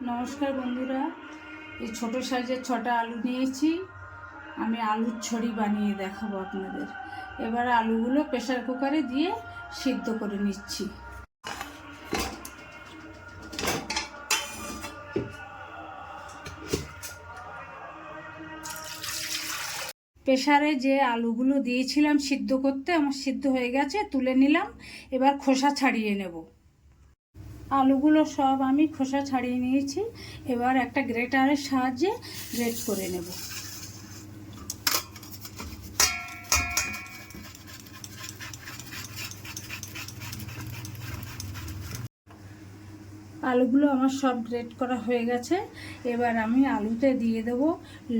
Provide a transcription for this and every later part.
নমস্কার বন্ধুরা, এই ছোট সাইজের ছটা আলু নিয়েছি। আমি আলুর ছড়ি বানিয়ে দেখাবো আপনাদের। এবার আলুগুলো প্রেশার কুকারে দিয়ে সিদ্ধ করে নিচ্ছি। প্রেসারে যে আলুগুলো দিয়েছিলাম সিদ্ধ করতে, আমার সিদ্ধ হয়ে গেছে, তুলে নিলাম। এবার খোসা ছাড়িয়ে নেব। আলুগুলো সব আমি খোসা ছাড়িয়ে নিয়েছি। এবার একটা গ্রেটারের সাহায্যে গ্রেট করে নেব। আলুগুলো আমার সব গ্রেট করা হয়ে গেছে। এবার আমি আলুতে দিয়ে দেব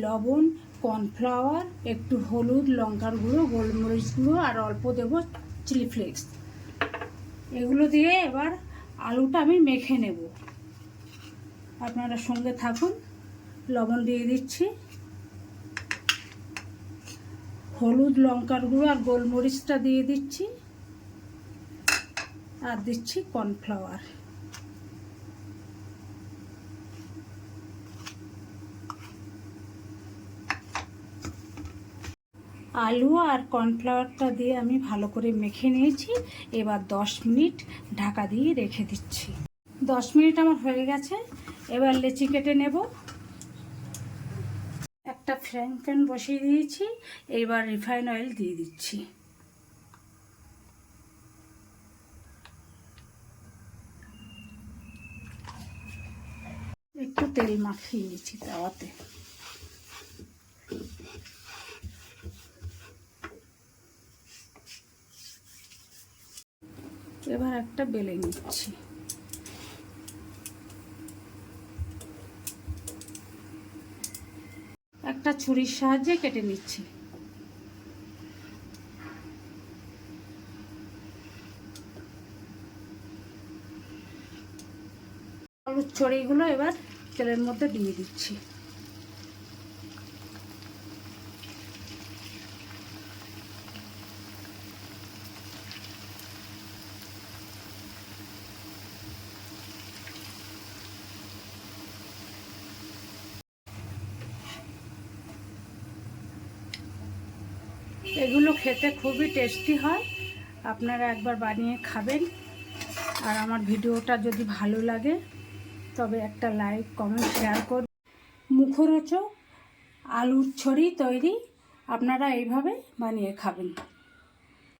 লবণ, কর্নফ্লাওয়ার, একটু হলুদ, লঙ্কার গুঁড়ো, গোলমরিচ গুঁড়ো, আর অল্প দেব চিলি ফ্লেক্স। এগুলো দিয়ে এবার আলুটা আমি মেখে নেব। আপনারা সঙ্গে থাকুন, লবণ দিয়ে দিচ্ছি। হলুদ লঙ্কার গুঁড়ো আর গোলমরিচটা দিয়ে দিচ্ছি। আর দিচ্ছি কর্নফ্লাওয়ার। আলু আর কর্নফ্লাওয়ারটা দিয়ে আমি ভালো করে মেখে নিয়েছি। এবার দশ মিনিট ঢাকা দিয়ে রেখে দিচ্ছি। দশ মিনিট আমার হয়ে গেছে। এবার লেচি কেটে নেব। একটা ফ্রাইং প্যান বসিয়ে দিয়েছি। এবার রিফাইন অয়েল দিয়ে দিচ্ছি। একটু তেল মাখিয়ে নিয়েছি তাওয়াতে। এবার একটা বেলে নিচ্ছি। একটা ছুরির সাহায্যে কেটে নিচ্ছি। আলুর ছড়িগুলো এবার তেলের মধ্যে দিয়ে দিচ্ছি। এগুলো খেতে খুবই টেস্টি হয়। আপনারা একবার বানিয়ে খাবেন। আর আমার ভিডিওটা যদি ভালো লাগে, তবে একটা লাইক, কমেন্ট, শেয়ার করুন। মুখরোচক আলুর ছড়ি তৈরি। আপনারা এইভাবে বানিয়ে খাবেন।